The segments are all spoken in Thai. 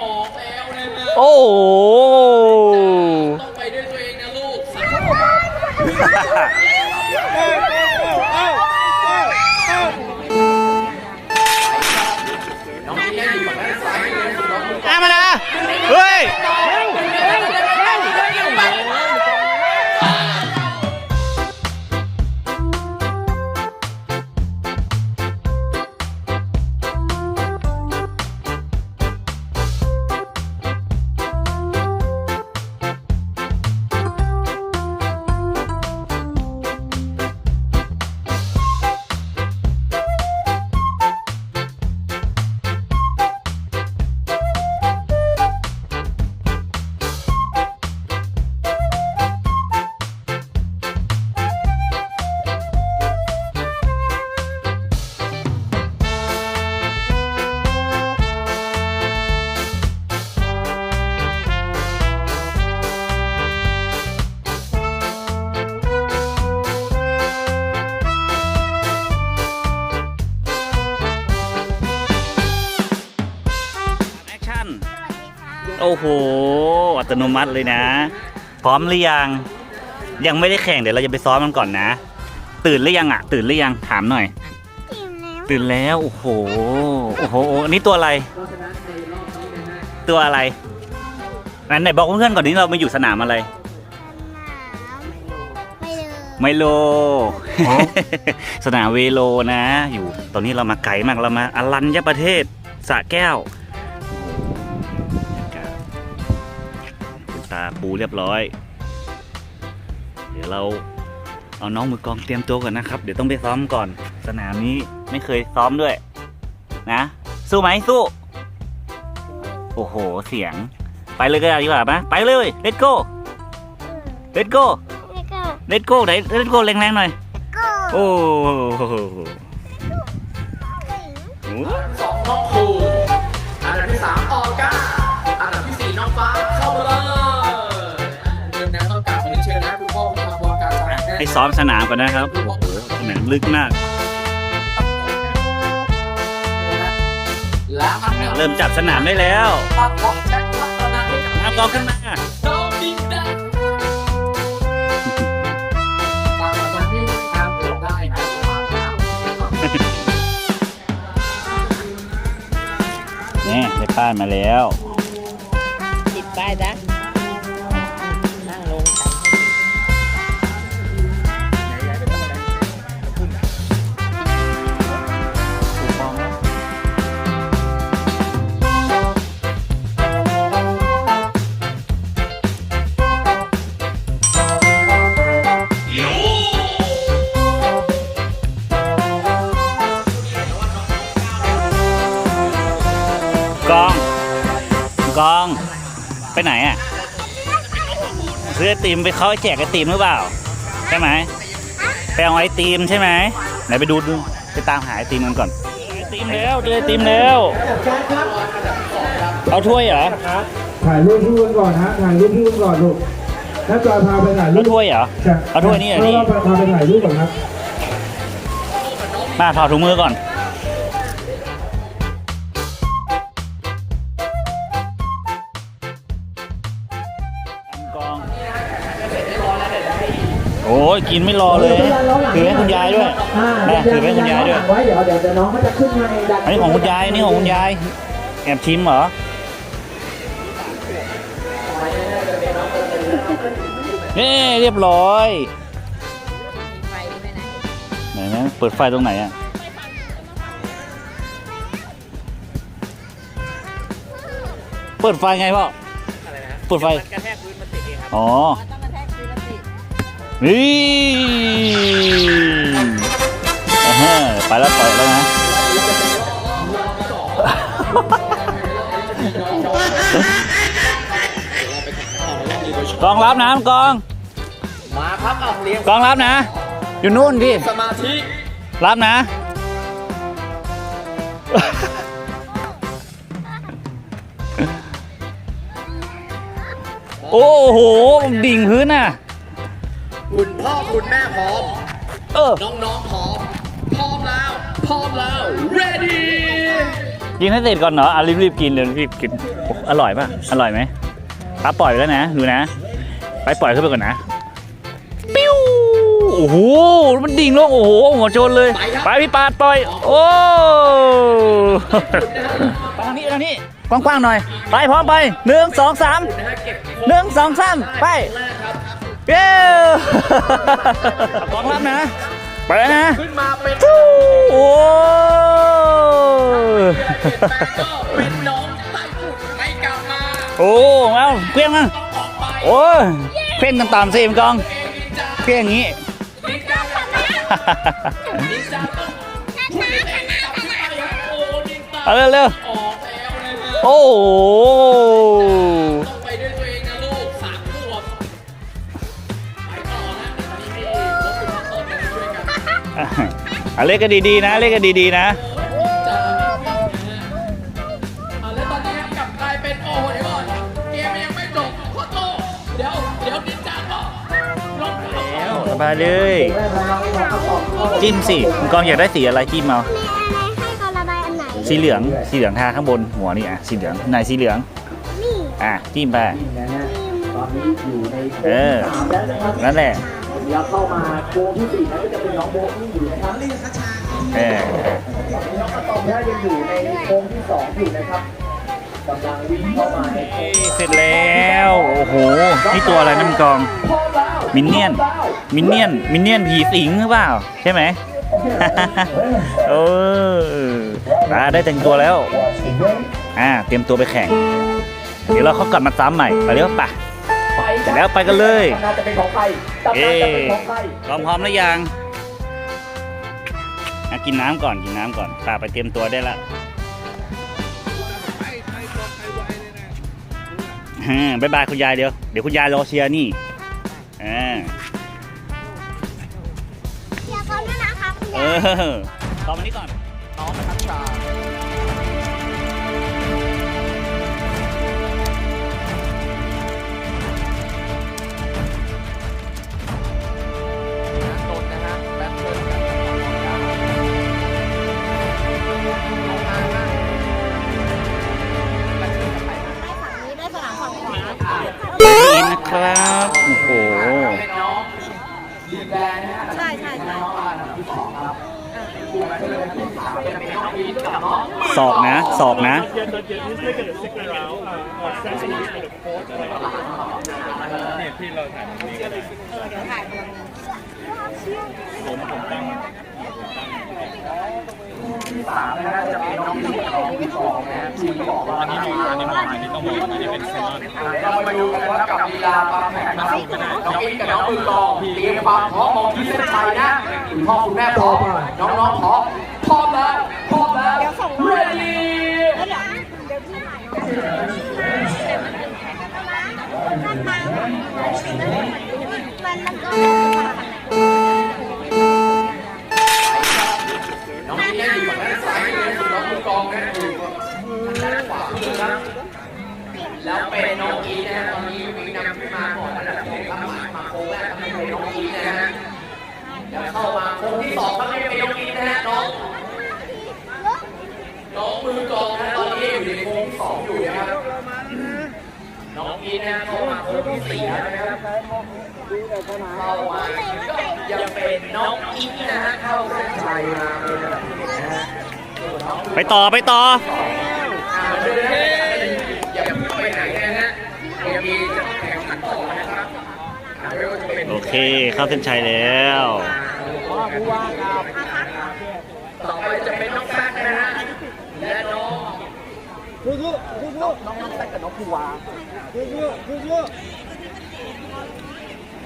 ออกแล้วนะฮะโอ้โห โอ้โห อัตโนมัติเลยนะ พร้อมหรือยัง ยังไม่ได้แข่งเดี๋ยวเราจะไปซ้อมมันก่อนนะ ตื่นหรือยังอะ ตื่นหรือยังถามหน่อยตื่นแล้ว โอ้โห โอ้โหอันนี้ตัวอะไร ตัวอะไรนั้นไหนบอกเพื่อนๆก่อนนี้เรามาอยู่สนามอะไร ไม่เลยไมโล สนามเวโลนะ อยู่ ตอนนี้เรามาไกลมากเรามาอรัญญประเทศสระแก้ว ตาปูเรียบร้อย เดี๋ยวเราเอาน้องมือกลองเตรียมตัวก่อนนะครับ เดี๋ยวต้องไปซ้อมก่อน สนามนี้ไม่เคยซ้อมด้วย นะ สู้ไหมสู้ โอ้โหเสียง ไปเลยก็ได้ดีกว่าปะไปเลย let's go let's go แล้วก็ let's go ไหน let's go แรงๆหน่อยก็โอ้โห ให้ซ้อมสนามก่อนนะครับ โอ้โหสนามลึกมากและอันดับเริ่มจับสนามได้แล้วปั๊บป๊อกแจ็คพัฒนาให้กับน้ำกองขึ้นมาน้องบิ๊กแดงตามมาที่ทางผมได้นะนี่ได้ป้ายมาแล้ว ไปไหนอะ ซื้อไอติมไปเขาให้แจกไอติมหรือเปล่า ใช่ไหมไปเอาไอติมใช่ไหมไหนไปดูดูไปตามหาไอติมกันก่อนไอติมแล้วเจอไอติมแล้ว เอาถ้วยเหรอถ่ายรูปพี่วุ้นก่อนฮะถ่ายรูปพี่วุ้นก่อนลูกน้าจอยพาไปถ่ายรูเอาปถ้วยเหรอเอาถ้วยนี่เหรอนี่เราพาไปถ่ายรูปก่อนครับ มาถอดถุงมือก่อน กินไม่รอเลย ถือให้คุณยายด้วยแม่ถือให้คุณยายด้วยไว้เดี๋ยวเดี๋ยวเดี๋ยวน้องเขาจะขึ้นมาในดันอันนี้ของคุณยาย อันนี้ของคุณยาย แอบชิมเหรอนี่เรียบร้อยไฟไปไหนไหนนะเปิดไฟตรงไหนอะเปิดไฟไงพ่อเปิดไฟกระแทกพื้นมันติดเองครับอ๋อ นี่อ่าฮะไปแล้วปล่อยแล้วนะ กองรับน้ำกอง มาครับเอาเรียงกองรับนะ อยู่นู่นดิสมาธิ รับนะ โอ้โห ดิ่งพื้นน่ะ คุณพ่อคุณแม่พร้อม เออ น้องๆพร้อม พร้อมแล้ว พร้อมแล้ว ready กินให้เสร็จก่อนเนาะอะรีบๆกินเดี๋ยวรีบกินเโอ้อร่อยป่ะ อร่อยไหมป้าปล่อยไปแล้วนะ ดูนะ ไปปล่อยขึ้นไปก่อนนะ ปิ้ว โอ้โห มันดิ่งลง โอ้โห หัวโจนเลย ไปพี่ปาดปล่อย โอ้ ไปทางนี้ทางนี้ กว้างๆหน่อย ไปพร้อมไปหนึ่งสองสามนะฮะเก็บหนึ่งสองสามไป แรกครับ เย้กองรับนะ ไปแล้วนะ ขึ้นมาเป็นฟู้โอ้เป็นน้องไต้ฝุ่นไม่กลับมาโอ้เอาเพี้ยงมาโอ้ยเพี้ยงกันตามสิมกองเพี้ยงอย่างนี้เอาเร็วๆโอ้โห อะเล่นกันดีๆนะ เล่นกันดีๆนะจะอ่าแล้วตอนนี้กลับกลายเป็นโอ้โหเดี๋ยวก่อนเกมยังไม่จบขอโทษเดี๋ยวเดี๋ยวนินจาก็ลงแล้ว สบายเลย จิ้มสิคุณกองอยากได้สีอะไรจิ้มเอา มีอะไรให้เขาระบายอันไหน สีเหลือง สีเหลืองทาข้างบนหัวนี่อะ สีเหลืองไหนสีเหลือง นี่อะจิ้มไป นะฮะตอนนี้อยู่ในโค้เองอสามแล้วนะครับนั่นแหละ เดี๋ยวเข้ามาโค้งที่สี่นั้นก็จะเป็นน้องโบนี่อยู่นะครับเออน้องอะตอมถ้ายังอยู่ในโค้งที่สองอยู่นะครับกำลังวิ่งเข้ามาในโค้งเสร็จแล้ว โอ้โห นี่ตัวอะไรน้ำกอง พร้อมแล้วมินเนี่ยน มินเนี่ยน มินเนี่ยนผีสิงหรือเปล่า ใช่ไหม เออตาได้แต่งตัวแล้ว อ่า เตรียมตัวไปแข่ง เดี๋ยวเราเขากลับมาซ้ำใหม่ไปเร็วป่ะไป แล้วไปกันเลยตำนานจะเป็นของใครตำนานจะเป็นของใครพร้อมพร้อมแล้วยังอะกินน้ำก่อนกินน้ำก่อนป่าไปเตรียมตัวได้ละอืมบ๊ายบายคุณยายเดี๋ยวเดี๋ยวคุณยายรอเชียร์นี่อ่าอย่าพร้อมด้วยนะคะคุณเอยายอตอนนี้ก่อนน้องนัชชา ครับโอ้โหเป็นน้องดีแดนนะฮะใช่ใช่ใช่น้องอันดับที่สองครับคู่แบทเทิลอันดับที่สามจะเป็นน้องอีทกับน้อง ศอกนะ ศอกนะ สามนะฮะจะเป็นน้องอีทกับน้องที่สองนะฮะทีมบอกว่าอันนี้มีอันนี้มีอันนี้ต้องมีอันนี้เป็นเซนเรามาดูกันว่ากับลีลาความแข็งนะครับน้องอีทกับน้องมือกลองเตรียมความพร้อมมองที่เส้นชัยนะคุณพ่อคุณแม่พร้อมน้องๆพร้อมพร้อม เข้ามายังเป็นน้องอีทนะฮะเข้าเส้นชัยมาเป็นอันดับที่หนึ่งนะฮะส่วนน้องไปต่อไปต่อ อ่าเดินนะอย่าเพิ่งไปไหนนะฮะเดี๋ยวมีจะแข่งขันต่อนะครับอ่าไม่ว่าจะเป็น โอเคเข้าเส้นชัยแล้ว ต่อไปจะเป็นน้องแป๊กนะฮะ และน้อง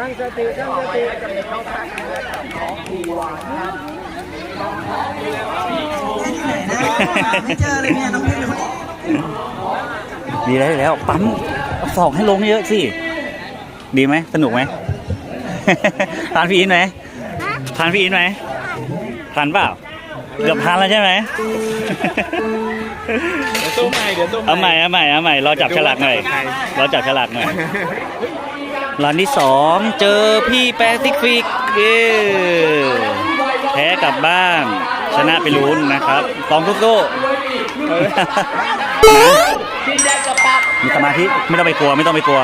ตั้งสติตั้งสติดีแล้วดีแล้วปั๊มเอาศอกให้ลงเยอะสิ ดีไหมสนุกไหมทานพี่อินไหมทานพี่อินไหมทานเปล่าเกือบทานแล้วใช่ไหมสู้ใหม่เดี๋ยวสู้เอาใหม่เอาใหม่เอาใหม่รอจับฉลากหน่อยรอจับฉลากหน่อย ร้านที่สองเจอพี่แปซิฟิกเย้แพ้กลับบ้าน ชนะไปลุ้นนะครับตองกุ๊กโก้ดินแดนกับแป๊มาธิไม่ต้องไปกลัวไม่ต้องไปกลัว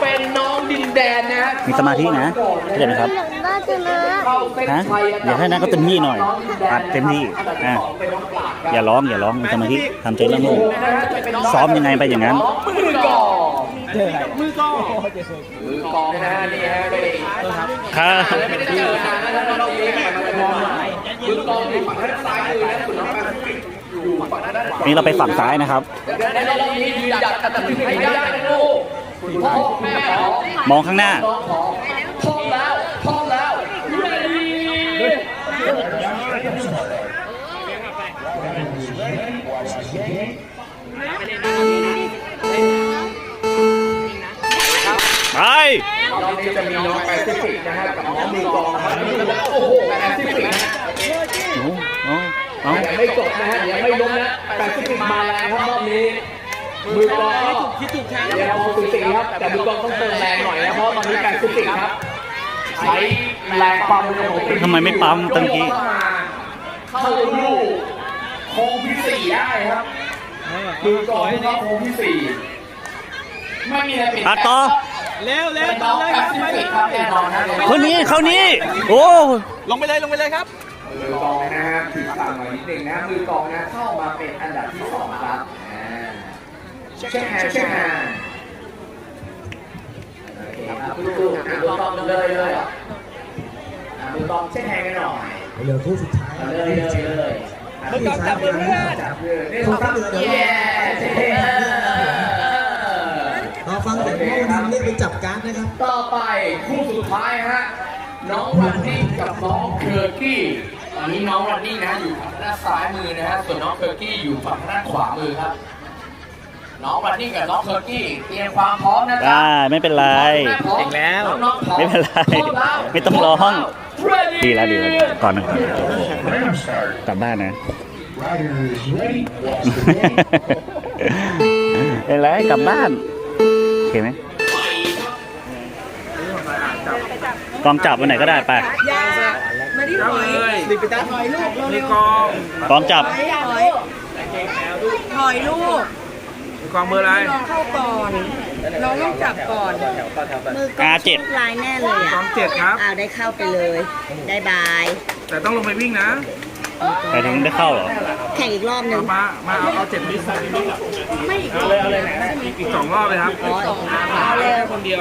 เป็นน้องดินแดนนะฮะมีสมาธินะเข้าใจไหมครับน่าจะนะเข้าเส้นฮะชัยอย่าให้นั่นก็เต็มที่หน่อยอัดเต็มที่อะอย่าร้องอย่าร้องมีสมาธิทำใจเรื่องนุ่งซ้อมยังไงไปอย่างนั้น มือกองมือกองมือกองนะฮะนี่ฮะไม่ได้ค่ะไม่ได้เจอนานแล้วนะน้องเองมองมือกองอยู่ฝั่งด้านซ้ายมือนะส่วนน้องแปซิฟิกอยู่ฝั่งด้านขวานี่เราไปฝั่งซ้ายนะครับในรอบนี้ยืนหยัดแต่ถึงให้ได้นลูกคุณพ่อแม่ขอมองข้างหน้าน้องขอท่องแล้วท่องแล้ว ไปรอบนี้จะมีน้องแปซิฟิกนะฮะกับน้องมือกองครับโอ้โหแปซิฟิกนะฮะอ้โอ้เอายังไม่จบนะฮะยังไม่ล้มนะแปซิฟิกมาแรงครับรอบนี้มือกองคิดถูกแทนยังพอสุดสีครับแต่มือกองต้องเติมแรงหน่อยนะเพราะตอนนี้แปซิฟิกครับใช้แรงความของทำไมไม่ปั๊มตั้งกี้เข้าลูกโค้งที่สี่ได้ครับมือกองเข้าโค้งที่สี่ไม่มีอะไรเปลี่ยนแปลงต่อ เร็วเร็วน้องแปซิฟิกครับแน่นอนนะคนนี้เขานี้โอ้ลงไปเลยลงไปเลยครับมือกองนะฮะผิดสั่งหน่อยนิดนึงนะมือกองนะเข้ามาเป็นอันดับที่สองครับอ่าเช็คแฮนด์เช็คแฮนด์โอเคครับมือกองอะมือกองเลยเลยเหรออะมือกองเช็คแฮนด์กันหน่อยเหลือคู่สุดท้ายเลยเลยเลยอะมือกองจับมือเพื่อนจับมือนี่ครับเย้ ฟังแต่ว่าวันนี้เรียกไปจับการ์ดนะครับ ต่อไปคู่สุดท้ายฮะน้องรันนี่กับน้องเคอร์กี้ตอนนี้น้องรันนี่นะอยู่ฝั่งด้านซ้ายมือนะฮะส่วนน้องเคอร์กี้อยู่ฝั่งด้านขวามือครับ น้องรันนี่กับน้องเคอร์กี้เตรียมความพร้อมนะจ๊ะได้ไม่เป็นไรเก่งแล้วน้องๆพร้อมไม่เป็นไรพร้อมแล้วไม่ต้องร้อง Ready ดีแล้วดีแล้วก่อนนะก่อนกลับบ้านนะเป็นไรกลับบ้านโอ เคไหมกองจับวันไหนก็ได้ไปยาไม่ได้ถอยถอยลูกเร็วกองจับๆถอยถอยลูกกองมืออะไรน้องเข้าก่อนน้องต้องจับก่อนมือกองอาเจ็ดชุลายแน่เลยกออะงเจ็ดครับอ้าวได้เข้าไปเลยได้บาย แต่ต้องลงไปวิ่งนะ ไปถึงได้เข้าเหรอ แข่งอีกรอบหนึ่งมา มาเอาเอาเจ็ดลิตรไม่อีกรอบเลยอีกสองรอบเลยครับเอาเลยคนเดียว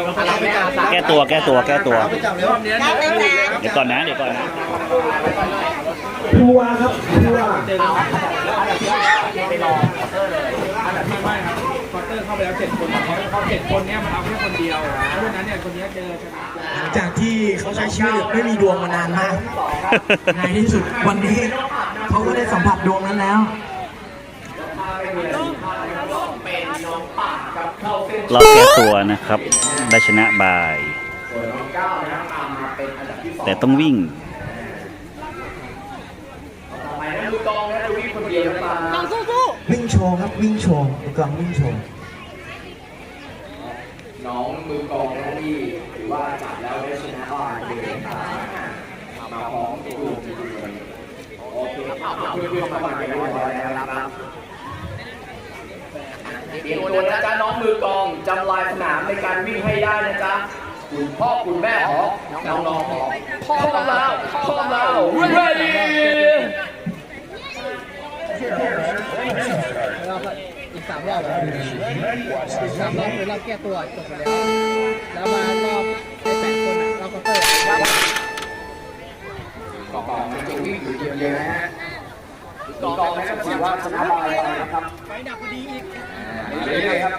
แก้ตัวแก้ตัวแก้ตัวรอบเนี้ยได้เลยจ้ะเดี๋ยวก่อนนะ เดี๋ยวก่อนนะผู้ว่าครับผู้ว่าอันดับที่ไม่ครับควอเตอร์เข้าไปแล้วเจ็ดคนเขาเขาเจ็ดคนเนี้ยมันเอาแค่คนเดียวเพราะฉะนั้นเนี่ยคนเนี้ยเจอชนะหลังจากที่เขาใช้ชีวิตไม่มีดวงมานานมากในที่สุดวันนี้ เขาก็ได้สัมผัสดวงนั้นแล้วเป็นน้องป่ากับเข้าเส้นเราแก้ตัวนะครับ ได้ชนะบายส่วนน้องก้าวนะครับตามมาเป็นอันดับที่สองแต่ต้องวิ่งต่อไปนะมือกองนะจะวิ่งคนเดียวนะตาวิ่งโชว์ครับวิ่งโชว์ดูกลางวิ่งโชว์น้องมือกองนะที่ถือว่าจับแล้วได้ชนะบ้านเลยมาพร้อมตัวโอเคเพื่อนเพื่อนๆมาใหม่ เรียบร้อยแล้วนะครับเตรียมตัวนะจ๊ะน้องมือกองจำลายสนามในการวิ่งให้ได้นะจ๊ะคุณพ่อคุณแม่ขอน้องๆขอพร้อมแล้วพร้อมแล้ว ready อีกสามรอบอีกสามรอบคือรอบแก้ตัวจบไปแล้วแล้วมารอบไอ้แปดคนอะรอบเคาน์เตอร์กองกองจะวิ่งอยู่เดียวเลยนะฮะ กองกองนะครับถือว่าชนะบอลเลยนะครับไฟดับพอดีอีกเรื่อยๆครับ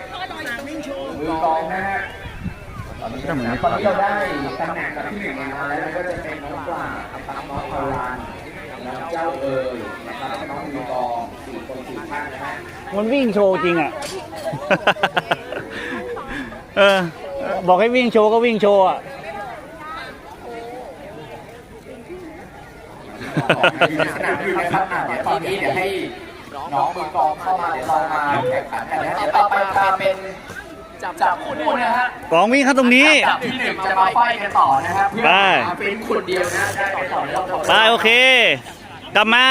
มือกองนะฮะตอนนี้ตอนนี้เราได้ตำแหน่งกับที่หนึ่งมาแล้วก็จะเป็นน้องปลาครับน้องพารานน้องเจ้าเอ๋ยนะครับน้องมือกองสี่คนสี่ท่านนะฮะมันวิ่งโชว์จริงอะเออบอกให้วิ่งโชว์ก็วิ่งโชว์อะ อยู่ในสนามอยู่นะครับอะเดี๋ยว ตอนนี้เดี๋ยวให้น้องมือกองเข้ามาเดี๋ยวเรามาแข่งขันกันนะเดี๋ยวต่อไปจะเป็นจับคู่นะฮะกองวิ่งเข้าตรงนี้อันดับที่หนึ่งจะมาไฟกันต่อนะครับเพื่อไปหาเป็นคนเดียวนะได้ไปต่อแล้วไปโอเค กลับมา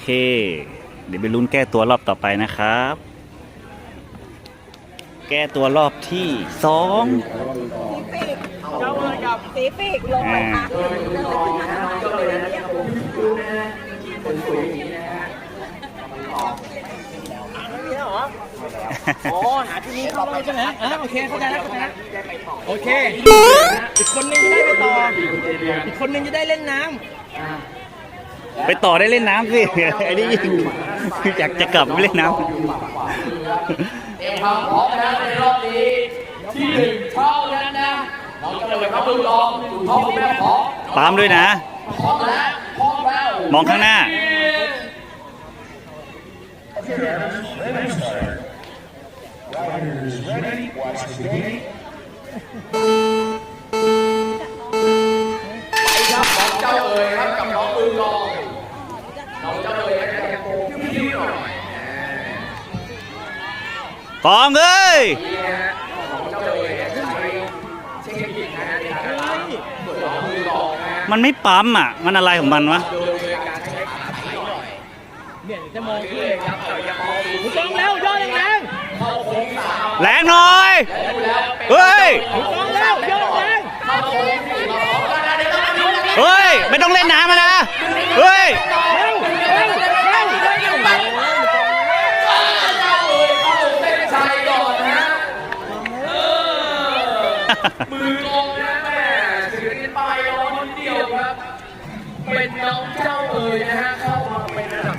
เค เดี๋ยวไปลุ้นแก้ตัวรอบต่อไปนะครับ แก้ตัวรอบที่สองเจ้าเลยกับสีปีกลงไปค่ะโดยมือกองนะฮะน้องก็เลยนะครับผมดูนะฮะคนสวยอย่างนี้นะฮะอ๋อหาที่นี้เข้าได้ใช่ไหมอะโอเคเข้าใจแล้วเข้าใจแล้วโอเค อีกคนนึงจะได้ไปต่อ อีกคนนึงจะได้เล่นน้ ไปต่อได้เล่นน้ำสิไอ้นี่ยิงอยากจะกลับไปเล่นน้เตรียมความพร้อมนะในรอบนี้ ที่หนึ่งเท่านั้นนะน้องจะเลยครับมือกองคุณพ่อคุณแม่พร้อมำปามด้วยนะพร้อมแล้วพร้อมแล้วมองข้างหน้าไในการปั๊มส่วนน้องมือกองนะฮะมันไม่ปั๊มอะ มันอะไรของมันวะโดยการใช้ขาไถหน่อยำเนี่ยจะมองนี่เลยครับเอ๋ยยังมองดูต้องแล้วย่อแรงเข้าโค้งสามแรงหน่อยแล้วดูแล้วเป็นเฮ้ยๆต้องแล้วย่อแรงเข้าโค้งสี่มาพร้อมกันนะเดี๋ยวต้องมาดูกันเฮ้ย ไม่ต้องเล่นน้ำมานะ เฮ้ยเจ้าเอ๋ย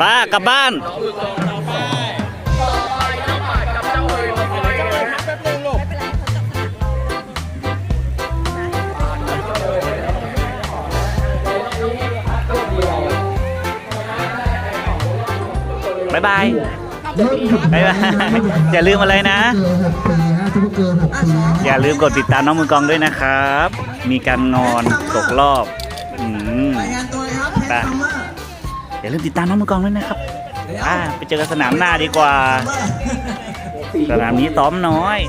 ป้ากลับบ้านน้องมือกองต่อไปต่อไปน้องหมากกับาเอ๋ยมาคอยนะฮะแป๊บนึงลูกบ๊ายบายบายอย่าลืมอะไรนะอย่าลืมกดติดตามน้องมือกองด้วยนะครับ มีการนอนตกรอบ อืม รายงานตัวครับไป อย่าลืมติดตามน้องมือกองด้วยนะครับอ่าไปเจอกันสนามหน้าดีกว่า สนามนี้ซ้อมน้อย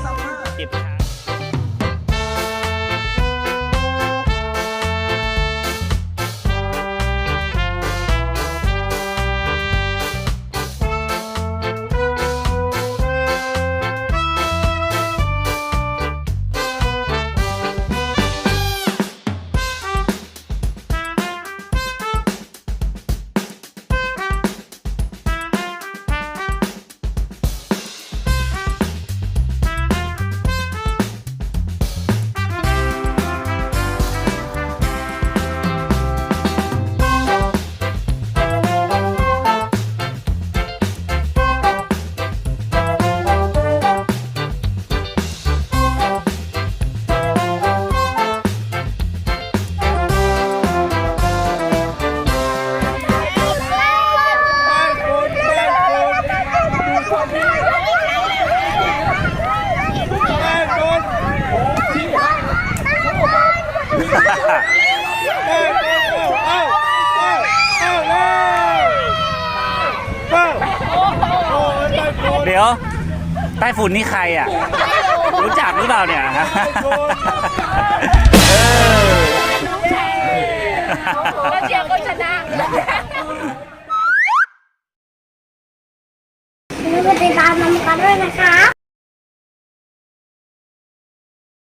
ยวใต้ฝุ่นนี่ใครอะ รู้จักหรือเปล่าเนี่ยเออ แล้วเชียร์ก็ชนะอย่าลืมกดติดตามน้ำกันด้วยนะคะ